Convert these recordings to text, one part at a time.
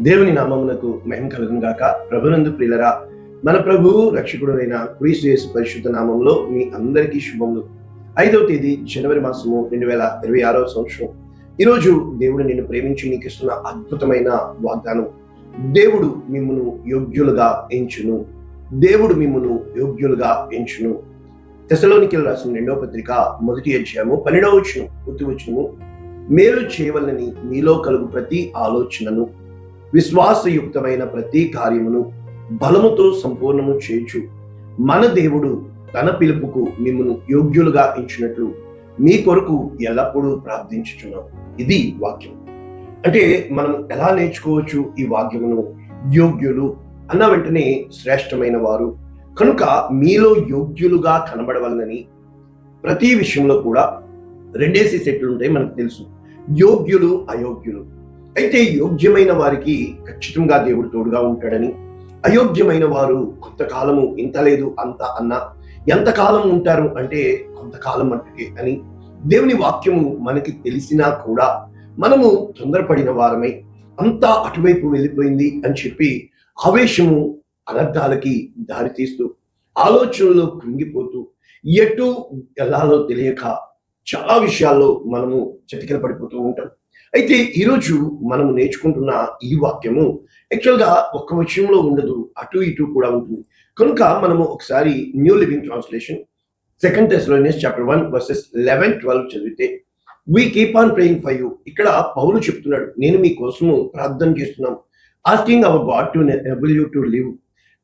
దేవుని నామమునకు మహిమ కలుగును గాక ప్రభునందు ప్రియులరా మన ప్రభు రక్షకుడునైన క్రీస్తు యేసు పరిశుద్ధ నామంలో మీ అందరికీ శుభములు. ఐదవ తేదీ జనవరి మాసము రెండు వేల ఇరవై ఆరవ సంవత్సరం. ఈరోజు దేవుడు నిన్ను ప్రేమించి నీకు ఇస్తున్న అద్భుతమైన వాగ్దానం. దేవుడు మిమ్మను యోగ్యులుగా ఎంచును. దేవుడు మిమ్మను యోగ్యులుగా ఎంచును. తెసలోనికి రాసిన రెండవ పత్రిక మొదటి అధ్యాయము పన్నెండవ వచ్చును పూర్తి వచ్చును మేలు చేయవలని మీలో కలుగు ప్రతి ఆలోచనను. విశ్వాసయుక్తమైన ప్రతి కార్యమును బలముతో సంపూర్ణము చేయొచ్చు మన దేవుడు తన పిలుపుకు మిమ్మను యోగ్యులుగా ఇచ్చినట్లు మీ కొరకు ఎల్లప్పుడూ ప్రార్థించుచున్నాం. ఇది వాక్యం. అంటే మనం ఎలా నేర్చుకోవచ్చు ఈ వాక్యమును? యోగ్యులు అన్న వెంటనే శ్రేష్టమైన వారు కనుక మీలో యోగ్యులుగా కనబడవలనని ప్రతి విషయంలో కూడా రెండేసి సెట్లు ఉంటాయి మనకు తెలుసు. యోగ్యులు అయోగ్యులు. అయితే యోగ్యమైన వారికి ఖచ్చితంగా దేవుడు తోడుగా ఉంటాడని అయోగ్యమైన వారు కొంతకాలము ఇంత లేదు అంత అన్న ఎంతకాలం ఉంటారు అంటే కొంతకాలం మట్టుకే అని దేవుని వాక్యము మనకి తెలిసినా కూడా మనము తొందరపడిన వారమై అంతా అటువైపు వెళ్ళిపోయింది అని చెప్పి ఆవేశము అనర్థాలకి దారితీస్తూ ఆలోచనలో కృంగిపోతూ ఎటు వెళ్ళాలో తెలియక చాలా విషయాల్లో మనము చతికిల పడిపోతూ ఉంటాం. అయితే ఈరోజు మనము నేర్చుకుంటున్న ఈ వాక్యము యాక్చువల్గా ఒక్క విషయంలో ఉండదు అటు ఇటు కూడా ఉంటుంది. కనుక మనము ఒకసారి New Living Translation second Thessalonians chapter one verses eleven twelve చదివితే we keep on praying for you ఇక్కడ పౌలు చెప్తున్నాడు నేను మీ కోసము ప్రార్థన చేస్తున్నాం asking our God to able you to live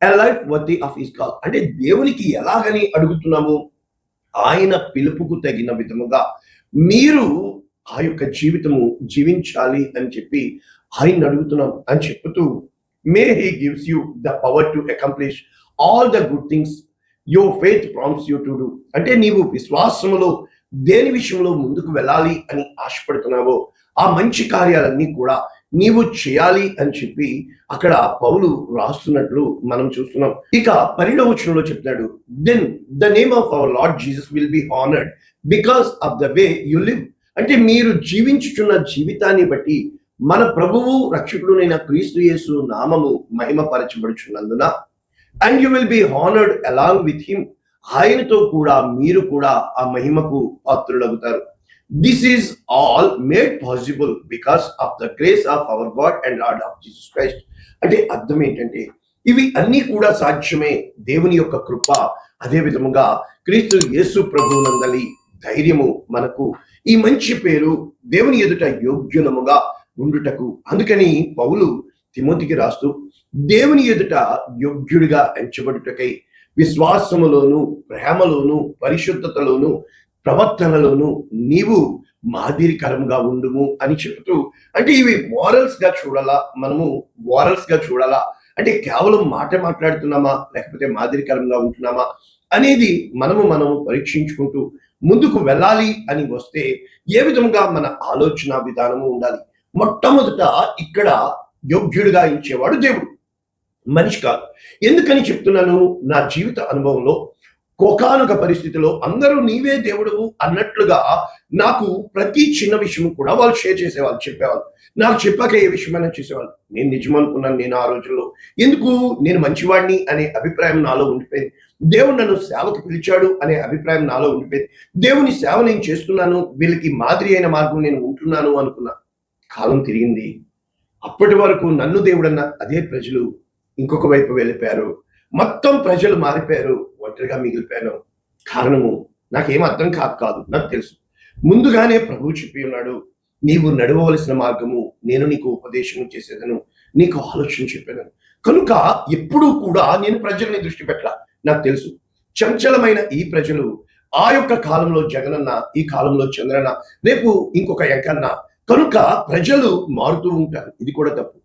a life worthy of his call అంటే దేవునికి ఎలాగని అడుగుతున్నాము? ఆయన పిలుపుకు తగిన విధముగా. మీరు ఆ యొక్క జీవితము జీవించాలి అని చెప్పి ఆయన అడుగుతున్నాం అని చెప్తూ may he gives you the power to accomplish all the good things your faith prompts you to do అంటే నీవు విశ్వాసములో దేని విషయంలో ముందుకు వెళ్ళాలి అని ఆశపడుతున్నావో ఆ మంచి కార్యాలన్నీ కూడా నీవు చేయాలి అని చెప్పి అక్కడ పౌలు రాస్తున్నట్లు మనం చూస్తున్నాం. ఇక పన్నెండవ వచనంలో చెప్తున్నాడు then the name of our Lord Jesus will be honoured because of the way you live అంటే మీరు జీవించుచున్న జీవితాన్ని బట్టి మన ప్రభువు రక్షకుడునైన క్రీస్తు యేసు నామము మహిమపరచబడుచున్నందున and you will be honoured along with him ఆయనతో కూడా మీరు కూడా ఆ మహిమకు పాత్రులవుతారు this is all made possible because of the grace of our God and Lord of Jesus Christ అంటే అర్థం ఏంటంటే ఇవి అన్ని కూడా సాధ్యమే దేవుని యొక్క కృప. అదే విధముగా క్రీస్తు యేసు ప్రభువునందలి ధైర్యము మనకు ఈ మంచి పేరు దేవుని ఎదుట యోగ్యులముగా ఉండుటకు. అందుకని పౌలు తిమోతికి రాస్తూ దేవుని ఎదుట యోగ్యుడిగా ఎంచబడుటకై విశ్వాసములోను ప్రేమలోను పరిశుద్ధతలోను ప్రవర్తనలోను నీవు మాదిరికరంగా ఉండుము అని చెబుతూ అంటే ఇవి మోరల్స్గా చూడాలా? మనము మోరల్స్గా చూడాలా? అంటే కేవలం మాట మాట్లాడుతున్నామా? లేకపోతే మాదిరికరంగా ఉంటున్నామా? అనేది మనము మనము పరీక్షించుకుంటూ ముందుకు వెళ్ళాలి అని వస్తే ఏ విధముగా మన ఆలోచన విధానము ఉండాలి? మొట్టమొదట ఇక్కడ యోగ్యుడిగా ఇచ్చేవాడు దేవుడు. మనిషి కాదు. ఎందుకని చెప్తున్నాను? నా జీవిత అనుభవంలో కోకానొక పరిస్థితిలో అందరూ నీవే దేవుడు అన్నట్లుగా నాకు ప్రతి చిన్న విషయం కూడా వాళ్ళు షేర్ చేసేవాళ్ళు చెప్పేవాళ్ళు. నాకు చెప్పాక ఏ విషయమైనా చేసేవాళ్ళు. నేను నిజం అనుకున్నాను నేను ఆ రోజుల్లో. ఎందుకు? నేను మంచివాడిని అనే అభిప్రాయం నాలో ఉండిపోయింది. దేవుడు నన్ను సేవకు పిలిచాడు అనే అభిప్రాయం నాలో ఉండిపోయింది. దేవుని సేవ నేను చేస్తున్నాను వీళ్ళకి మాదిరి అయిన మార్గం నేను ఉంటున్నాను అనుకున్నా కాలం తిరిగింది. అప్పటి వరకు నన్ను దేవుడన్న అదే ప్రజలు ఇంకొక వైపు వెళ్ళిపోయారు. మొత్తం ప్రజలు మారిపోయారు ఒంటరిగా మిగిలిపోయాను. కారణము నాకేం అర్థం కాదు కాదు నాకు తెలుసు. ముందుగానే ప్రభు చెప్పి ఉన్నాడు నీవు నడవవలసిన మార్గము నేను నీకు ఉపదేశం చేసేదను నీకు ఆలోచన చెప్పాను. కనుక ఎప్పుడూ కూడా నేను ప్రజల్ని దృష్టి పెట్టాల. నాకు తెలుసు. చంచలమైన ఈ ప్రజలు ఆ యొక్క కాలంలో జగనన్న ఈ కాలంలో చంద్రన్న రేపు ఇంకొక ఎంకన్న కనుక ప్రజలు మారుతూ ఉంటారు. ఇది కూడా తప్పు.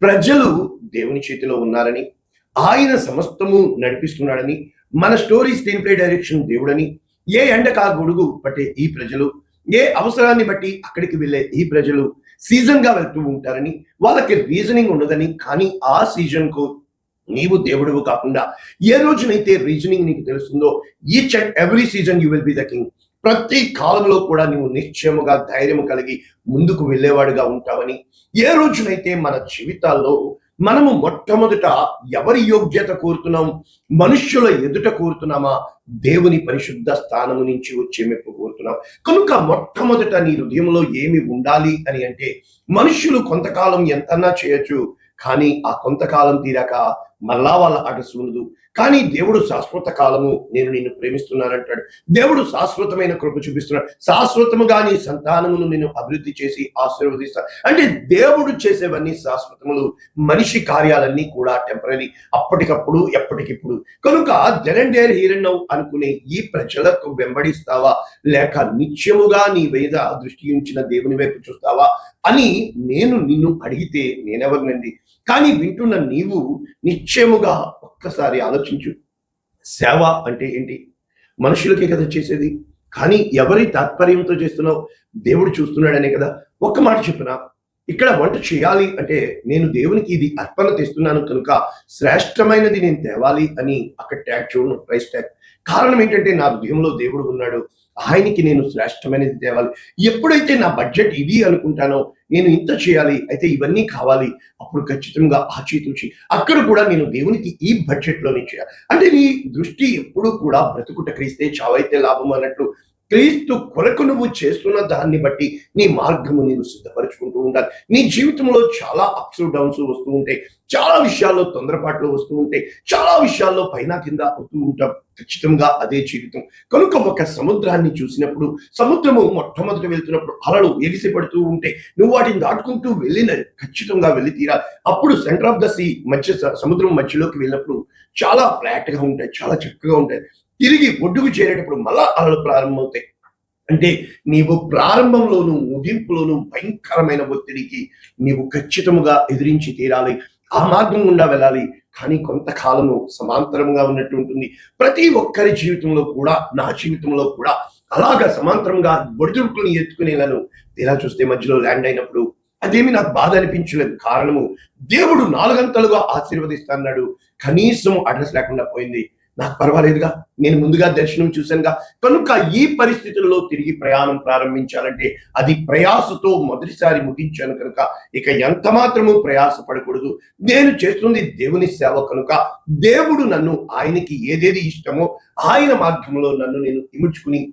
ప్రజలు దేవుని చేతిలో ఉన్నారని ఆయన సమస్తము నడిపిస్తున్నాడని మన స్టోరీ స్క్రీన్ ప్లే డైరెక్షన్ దేవుడని ఏ ఎండకా గొడుగు పట్టే ఈ ప్రజలు ఏ అవసరాన్ని బట్టి అక్కడికి వెళ్ళే ఈ ప్రజలు సీజన్గా వెళ్తూ ఉంటారని వాళ్ళకి రీజనింగ్ ఉండదని కానీ ఆ సీజన్కు నీవు దేవుడువు కాకుండా ఏ రోజునైతే రీజనింగ్ నీకు తెలుస్తుందో each and every season you will be the king ప్రతి కాలంలో కూడా నీవు నిశ్చయముగా ధైర్యం కలిగి ముందుకు వెళ్ళేవాడుగా ఉంటావని. ఏ రోజునైతే మన జీవితాల్లో మనము మొట్టమొదట ఎవరి యోగ్యత కోరుతున్నాం మనుష్యుల ఎదుట కోరుతున్నామా దేవుని పరిశుద్ధ స్థానము నుంచి వచ్చే మెప్పు కోరుతున్నాం. కనుక మొట్టమొదట నీ హృదయంలో ఏమి ఉండాలి అని అంటే మనుష్యులు కొంతకాలం ఎంతన్నా చేయొచ్చు కానీ ఆ కొంతకాలం తీరాక మళ్ళా వాళ్ళ ఆట ఉండదు. కానీ దేవుడు శాశ్వత కాలము నేను నిన్ను ప్రేమిస్తున్నానంటాడు. దేవుడు శాశ్వతమైన కృప చూపిస్తున్నాడు. శాశ్వతముగా నీ సంతానమును నేను అభివృద్ధి చేసి ఆశీర్వదిస్తాను. అంటే దేవుడు చేసేవన్నీ శాశ్వతములు. మనిషి కార్యాలన్నీ కూడా టెంపరీ అప్పటికప్పుడు ఎప్పటికిప్పుడు. కనుక జనండేర్ హీరన్నవ్ అనుకునే ఈ ప్రజలకు వెంబడిస్తావా? లేక నిత్యముగా నీ వేద దృష్టి ఉంచిన దేవుని వైపు చూస్తావా? అని నేను నిన్ను అడిగితే నేనెవరినండి? కానీ వింటున్న నీవు నిశ్చయముగా ఒక్కసారి ఆలోచించు. సేవ అంటే ఏంటి? మనుషులకే కదా చేసేది. కానీ ఎవరి తాత్పర్యంతో చేస్తున్నావు? దేవుడు చూస్తున్నాడనే కదా. ఒక్క మాట చెప్పిన? ఇక్కడ వంట చేయాలి అంటే నేను దేవునికి ఇది అర్పణ తెస్తున్నాను కనుక శ్రేష్టమైనది నేను తేవాలి అని అక్కడ ట్యాగ్ చూడను. Price tag. కారణం ఏంటంటే నా హృదయంలో దేవుడు ఉన్నాడు. ఆయనకి నేను శ్రేష్టమైనది తేవాలి ఎప్పుడైతే నా బడ్జెట్ ఇది అనుకుంటానో నేను ఇంత చేయాలి అయితే ఇవన్నీ కావాలి అప్పుడు ఖచ్చితంగా ఆచితూచి అక్కడ కూడా నేను దేవునికి ఈ బడ్జెట్లోనే చేయాలి. అంటే నీ దృష్టి ఎప్పుడు కూడా బ్రతుకుట క్రీస్తే చావైతే లాభం అన్నట్టు క్రీస్తు కొరకు నువ్వు చేస్తున్న దాన్ని బట్టి నీ మార్గము నేను సిద్ధపరచుకుంటూ ఉండాలి. నీ జీవితంలో చాలా అప్స్ డౌన్స్ వస్తూ ఉంటాయి. చాలా విషయాల్లో తొందరపాట్లు వస్తూ ఉంటాయి చాలా విషయాల్లో పైన కింద అవుతూ ఉంటాం. ఖచ్చితంగా అదే జీవితం. కనుక ఒక సముద్రాన్ని చూసినప్పుడు సముద్రము మొట్టమొదట వెళ్తున్నప్పుడు అలలు ఎగిసి పడుతూ ఉంటే నువ్వు వాటిని దాటుకుంటూ వెళ్ళిన ఖచ్చితంగా వెళ్ళి తీరా అప్పుడు సెంటర్ ఆఫ్ ద సీ మధ్య స- సముద్రం మధ్యలోకి వెళ్ళినప్పుడు చాలా ఫ్లాట్గా ఉంటాయి చాలా చక్కగా ఉంటాయి. తిరిగి ఒడ్డుకు చేరేటప్పుడు మళ్ళా అలలు ప్రారంభమవుతాయి. అంటే నీవు ప్రారంభంలోను ముగింపులోను భయంకరమైన ఒత్తిడికి నీవు ఖచ్చితముగా ఎదిరించి తీరాలి. ఆ మార్గం గుండా వెళ్ళాలి. కానీ కొంతకాలము సమాంతరంగా ఉన్నట్టు ఉంటుంది. ప్రతి ఒక్కరి జీవితంలో కూడా నా జీవితంలో కూడా అలాగా సమాంతరంగా ఒడిదుడుకుని ఎత్తుకునేలను. తీరా చూస్తే మధ్యలో ల్యాండ్ అయినప్పుడు అదేమి నాకు బాధ అనిపించలేదు. కారణము దేవుడు నాలుగంతలుగా ఆశీర్వదిస్తాన్నాడు. కనీసం అడ్రస్ లేకుండా పోయింది. నాకు పర్వాలేదుగా నేను ముందుగా దర్శనం చూశానుగా. కనుక ఈ పరిస్థితుల్లో తిరిగి ప్రయాణం ప్రారంభించాలంటే అది ప్రయాసతో మొదటిసారి ముగించాను కనుక ఇక ఎంత మాత్రము ప్రయాస పడకూడదు. నేను చేస్తుంది దేవుని సేవ కనుక దేవుడు నన్ను ఆయనకి ఏదేది ఇష్టమో ఆయన మార్గంలో నన్ను నేను ఇముడ్చుకుని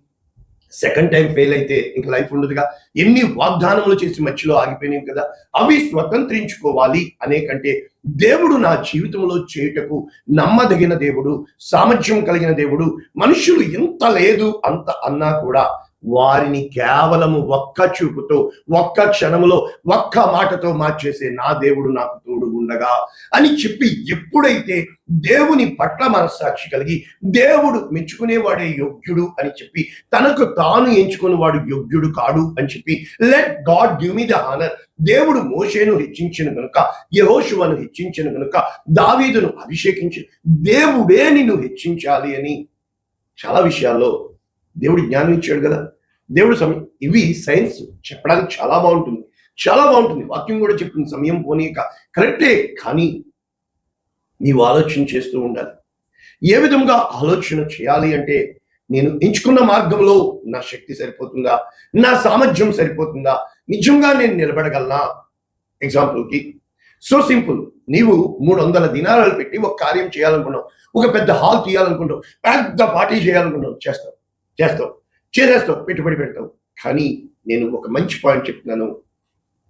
సెకండ్ టైం ఫెయిల్ అయితే ఇంక లైఫ్ ఉండదుగా. ఎన్ని వాగ్దానములు చేసి మధ్యలో ఆగిపోయినాయి కదా అవి స్వతంత్రించుకోవాలి అనే కంటే దేవుడు నా జీవితంలో చేయుటకు నమ్మదగిన దేవుడు సామర్థ్యం కలిగిన దేవుడు మనుషులు ఇంత లేదు అంత అన్నా కూడా వారిని కేవలము ఒక్క చూపుతో ఒక్క క్షణములో ఒక్క మాటతో మార్చేసే నా దేవుడు నాకు తోడు ఉండగా అని చెప్పి ఎప్పుడైతే దేవుని పట్ల మనస్సాక్షి కలిగి దేవుడు మెచ్చుకునేవాడే యోగ్యుడు అని చెప్పి తనకు తాను ఎంచుకుని వాడు యోగ్యుడు కాడు అని చెప్పి let God give me the honour దేవుడు మోషేను హెచ్చించిన కనుక యహోషువను హెచ్చించిన కనుక దావీదును అభిషేకించి. దేవుడే నిన్ను హెచ్చించాలి అని చాలా విషయాల్లో దేవుడు జ్ఞానం ఇచ్చాడు కదా. దేవుడు సమయం ఇవి సైన్స్ చెప్పడానికి చాలా బాగుంటుంది. చాలా బాగుంటుంది. వాక్యం కూడా చెప్తుంది సమయం పోనీక కరెక్టే కానీ నీవు ఆలోచన చేస్తూ ఉండాలి. ఏ విధంగా ఆలోచన చేయాలి అంటే నేను ఎంచుకున్న మార్గంలో నా శక్తి సరిపోతుందా? నా సామర్థ్యం సరిపోతుందా? నిజంగా నేను నిలబడగలనా? ఎగ్జాంపుల్కి సో సింపుల్ నీవు మూడు వందల దినారాలు పెట్టి ఒక కార్యం చేయాలనుకున్నావు. ఒక పెద్ద హాల్ తీయాలనుకుంటావు. పెద్ద పార్టీ చేయాలనుకుంటావు. చేస్తావు. చేస్తావు. చేసేస్తావు. పెట్టుబడి పెడతావు. కానీ నేను ఒక మంచి పాయింట్ చెప్తున్నాను.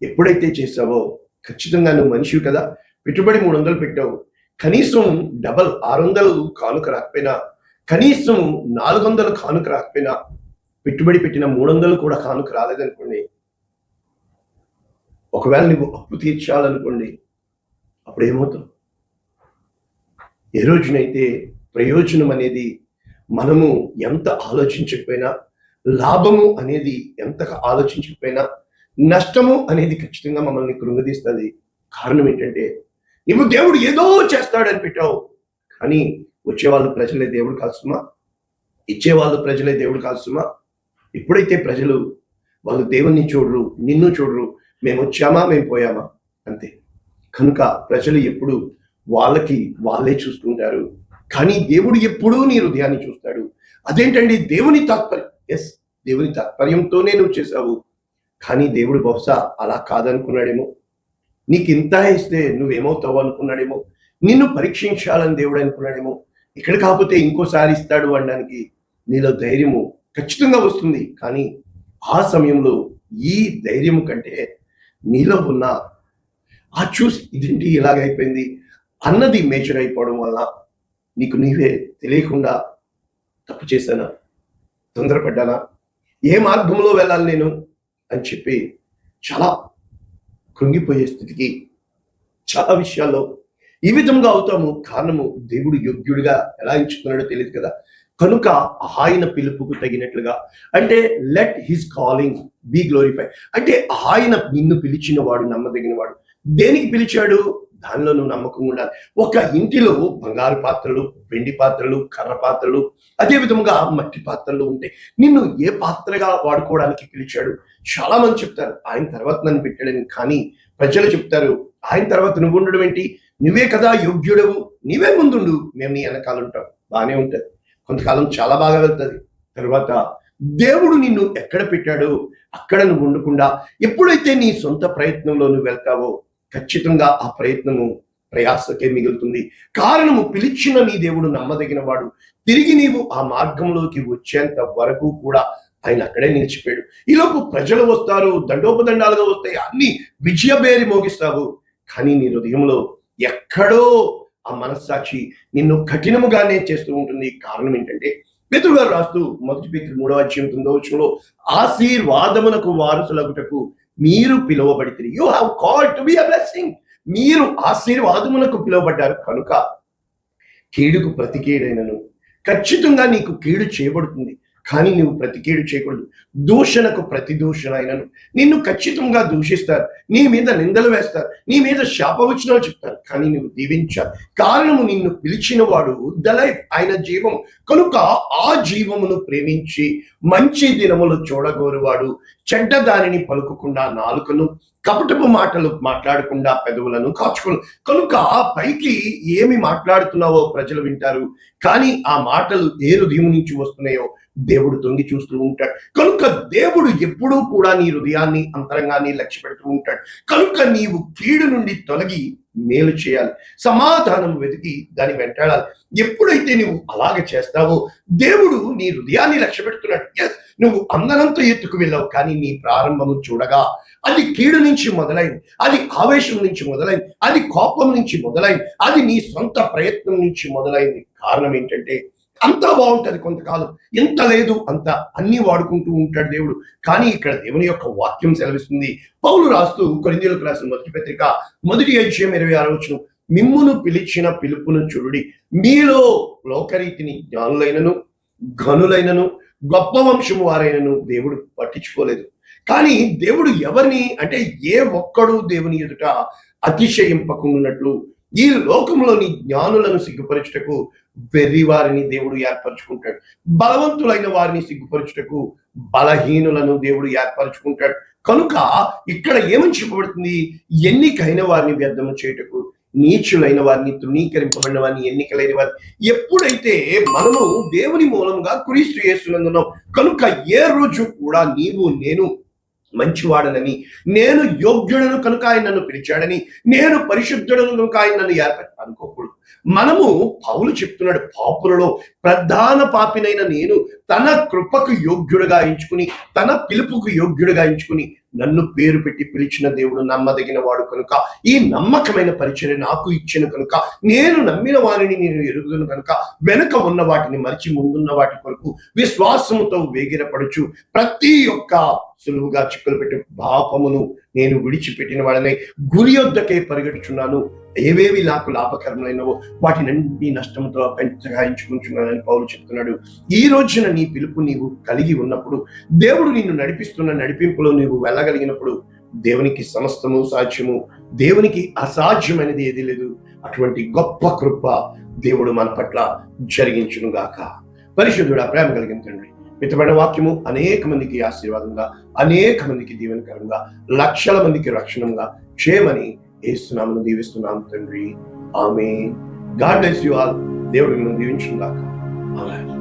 ఎప్పుడైతే చేసావో ఖచ్చితంగా నువ్వు మనిషివి కదా. పెట్టుబడి మూడు వందలు పెట్టావు. కనీసం డబల్ ఆరు వందలు కానుక రాకపోయినా కనీసం నాలుగు వందలు కానుక రాకపోయినా పెట్టుబడి పెట్టిన మూడు వందలు కూడా కానుక రాలేదనుకోండి. ఒకవేళ నువ్వు అప్పు తీర్చాలనుకోండి అప్పుడు ఏమవుతావు ఏ రోజునైతే ప్రయోజనం అనేది మనము ఎంత ఆలోచించకపోయినా లాభము అనేది ఎంతగా ఆలోచించకపోయినా నష్టము అనేది ఖచ్చితంగా మమ్మల్ని కృంగదీస్తుంది. కారణం ఏంటంటే నువ్వు దేవుడు ఏదో చేస్తాడని పెట్టావు. కానీ వచ్చేవాళ్ళు ప్రజలే దేవుడు కాల్సుమా ఇచ్చేవాళ్ళు ప్రజలే దేవుడు కాల్సుమా ఎప్పుడైతే ప్రజలు వాళ్ళు దేవుణ్ణి చూడరు నిన్ను చూడరు. మేము వచ్చామా మేము పోయామా? అంతే. కనుక ప్రజలు ఎప్పుడు వాళ్ళకి వాళ్ళే చూసుకుంటారు కానీ దేవుడు ఎప్పుడూ నీ హృదయాన్ని చూస్తాడు. అదేంటండి? దేవుని తాత్పర్యం. ఎస్ దేవుని తాత్పర్యంతోనే నువ్వు చేశావు. కానీ దేవుడు బహుశా అలా కాదనుకున్నాడేమో. నీకు ఇంత ఇస్తే నువ్వేమవుతావు అనుకున్నాడేమో. నిన్ను పరీక్షించాలని దేవుడు అనుకున్నాడేమో. ఇక్కడ కాకపోతే ఇంకోసారి ఇస్తాడు అనడానికి నీలో ధైర్యము ఖచ్చితంగా వస్తుంది. కానీ ఆ సమయంలో ఈ ధైర్యము కంటే నీలో ఉన్న ఆ చూసి ఇదేంటి? ఇలాగైపోయింది. అన్నది మేచర్ అయిపోవడం వల్ల నీకు నీవే తెలియకుండా తప్పు చేశానా? తొందరపడ్డానా? ఏ మార్గంలో వెళ్ళాలి నేను? అని చెప్పి చాలా కృంగిపోయే స్థితికి చాలా విషయాల్లో ఈ విధంగా అవుతాము. కారణము దేవుడు యోగ్యుడిగా ఎలా ఎంచుకున్నాడో తెలియదు కదా. కనుక ఆయన పిలుపుకు తగినట్లుగా అంటే let his calling be glorify అంటే ఆయన నిన్ను పిలిచిన వాడు నమ్మదగిన వాడు. దేనికి పిలిచాడు? దానిలో నువ్వు నమ్మకం ఉండాలి. ఒక ఇంటిలో బంగారు పాత్రలు వెండి పాత్రలు కర్ర పాత్రలు అదే విధముగా మట్టి పాత్రలు ఉంటాయి. నిన్ను ఏ పాత్రగా వాడుకోవడానికి పిలిచాడు? చాలా మంది చెప్తారు ఆయన తర్వాత నన్ను పెట్టాడని కానీ ప్రజలు చెప్తారు ఆయన తర్వాత నువ్వు ఉండడం ఏంటి? నువ్వే కదా యోగ్యుడవు. నీవే ముందుండు. మేము నీ వెనకాల ఉంటాం. బాగానే ఉంటుంది. కొంతకాలం చాలా బాగా వెళ్తుంది. తర్వాత దేవుడు నిన్ను ఎక్కడ పెట్టాడో? అక్కడ నువ్వు ఉండకుండా ఎప్పుడైతే నీ సొంత ప్రయత్నంలో నువ్వు వెళ్తావో ఖచ్చితంగా ఆ ప్రయత్నము ప్రయాసకే మిగులుతుంది. కారణము పిలిచిన నీ దేవుడు నమ్మదగిన వాడు తిరిగి నీవు ఆ మార్గంలోకి వచ్చేంత వరకు కూడా ఆయన అక్కడే నిలిచిపోయాడు. ఈలోపు ప్రజలు వస్తారు దండోపదండాలుగా వస్తాయి అన్ని విజయబేరి మోగిస్తావు. కానీ నీ హృదయంలో ఎక్కడో ఆ మనస్సాక్షి నిన్ను కఠినముగానే చేస్తూ ఉంటుంది. కారణం ఏంటంటే పేతురు గారు రాస్తూ మొదటి పేతురు మూడవ అధ్యయం తొమ్మిదవ వచనంలో ఆశీర్వాదమునకు వారసులగుటకు మీరు పిలువబడితే you have call to be a blessing మీరు ఆశీర్వాదమునకు పిలువబడ్డారు. కనుక కీడుకు ప్రతికేడైనను. ఖచ్చితంగా నీకు కీడు చేయబడుతుంది. కానీ నువ్వు ప్రతికేడు చేయకూడదు. దూషణకు ప్రతి దూషణ అయినను నిన్ను ఖచ్చితంగా దూషిస్తారు. నీ మీద నిందలు వేస్తారు. నీ మీద శాపవచనాలు చెప్తారు. కానీ నువ్వు దీవించ. కారణము నిన్ను పిలిచిన వాడు ద లైఫ్ ఆయన జీవం కనుక ఆ జీవమును ప్రేమించి మంచి దినములు చూడగోరువాడు. చెడ్డ దానిని పలుకకుండా నాలుకను కపటపు మాటలు మాట్లాడకుండా పెదవులను కాచుకును కనుక పైకి ఏమి మాట్లాడుతున్నావో ప్రజలు వింటారు. కానీ ఆ మాటలు ఏ హృదయం నుంచి వస్తున్నాయో దేవుడు తొంగి చూస్తూ ఉంటాడు. కనుక దేవుడు ఎప్పుడూ కూడా నీ హృదయాన్ని అంతరంగాన్ని లక్ష్య పెడుతూ ఉంటాడు. కనుక నీవు కీడు నుండి తొలగి మేలు చేయాలి. సమాధానం వెతికి దాని వెంటాడాలి. ఎప్పుడైతే నువ్వు అలాగ చేస్తావో దేవుడు నీ హృదయాన్ని లక్ష్య పెడుతున్నాడు ఎస్ నువ్వు అందనంత ఎత్తుకు వెళ్ళావు కానీ నీ ప్రారంభము చూడగా అది కీడు నుంచి మొదలైంది. అది ఆవేశం నుంచి మొదలైంది. అది కోపం నుంచి మొదలైంది. అది నీ సొంత ప్రయత్నం నుంచి మొదలైంది. కారణం ఏంటంటే అంతా బాగుంటుంది కొంతకాలం. ఎంత లేదు అంత అన్ని వాడుకుంటూ ఉంటాడు దేవుడు. కానీ ఇక్కడ దేవుని యొక్క వాక్యం సెలవిస్తుంది. పౌలు రాస్తూ కొరిందీలకు రాసిన మొదటి పత్రిక మొదటి అధ్యయం ఇరవై ఆరు వచ్చిన మిమ్మును పిలిచిన పిలుపును చూడుడి. మీలో లోకరీతిని జ్ఞానులైనను ఘనులైనను గొప్ప వంశము వారైనను దేవుడు పట్టించుకోలేదు. కానీ దేవుడు ఎవరిని అంటే ఏ ఒక్కడు దేవుని ఎదుట అతిశయింపకున్నట్లు ఈ లోకంలోని జ్ఞానులను సిగ్గుపరచుటకు వెర్రి వారిని దేవుడు ఏర్పరచుకుంటాడు. బలవంతులైన వారిని సిగ్గుపరచుటకు బలహీనులను దేవుడు ఏర్పరచుకుంటాడు. కనుక ఇక్కడ ఏమని చెప్పబడుతుంది? ఎన్నికైన వారిని వ్యర్థము చేయుటకు నీచులైన వారిని తృణీకరింపబడిన వారిని ఎన్నికలైన వారిని. ఎప్పుడైతే మనము దేవుని మూలంగా క్రీస్తు చేస్తున్నందున్నాం కనుక ఏ రోజు కూడా నీవు నేను మంచివాడనని నేను యోగ్యుడను కనుక ఆయన నన్ను పిలిచాడని నేను పరిశుద్ధుడను కనుక ఆయన నన్ను ఏర్పడి అనుకోకూడదు. మనము పౌలు చెప్తున్నాడు పాపులలో ప్రధాన పాపినైన నేను తన కృపకు యోగ్యుడుగా ఎంచుకుని తన పిలుపుకు యోగ్యుడుగా ఎంచుకుని నన్ను పేరు పెట్టి పిలిచిన దేవుడు నమ్మదగిన వాడు కనుక ఈ నమ్మకమైన పరిచయం నాకు ఇచ్చిన కనుక నేను నమ్మిన వారిని నేను ఎరుగుదును కనుక వెనుక ఉన్న వాటిని మరిచి ముందున్న వాటి కొరకు విశ్వాసముతో వేగిరపడుచు ప్రతి ఒక్క సులువుగా చిక్కులు పెట్టి పాపమును నేను విడిచిపెట్టిన వాడనే గురి వద్దకే పరిగెట్టుచున్నాను ఏవేవి నాకు లాభకరమైనవో వాటినన్ని నష్టంతో పెంచగాయించుకుంటున్నానని పౌరు చెప్తున్నాడు. ఈ రోజున నీ పిలుపు నీవు కలిగి ఉన్నప్పుడు దేవుడు నిన్ను నడిపిస్తున్న నడిపింపులో నీవు వెళ్ళగలిగినప్పుడు దేవునికి సమస్తము సాధ్యము. దేవునికి అసాధ్యమైనది ఏది లేదు. అటువంటి గొప్ప కృప దేవుడు మన పట్ల జరిగించునుగాక. పరిశుద్ధుడా ప్రేమ కలిగిన తండ్రి మితమైన వాక్యము అనేక మందికి ఆశీర్వాదంగా అనేక మందికి దీవెనకరంగా లక్షల మందికి రక్షణంగా క్షేమని ఏస్తున్నామని దీవిస్తున్నాం తండ్రి. ఆమె గాడ్ బ్లెస్ యు ఆల్. దేవుడిని మిమ్మల్ని దీవించుగాక ఆమె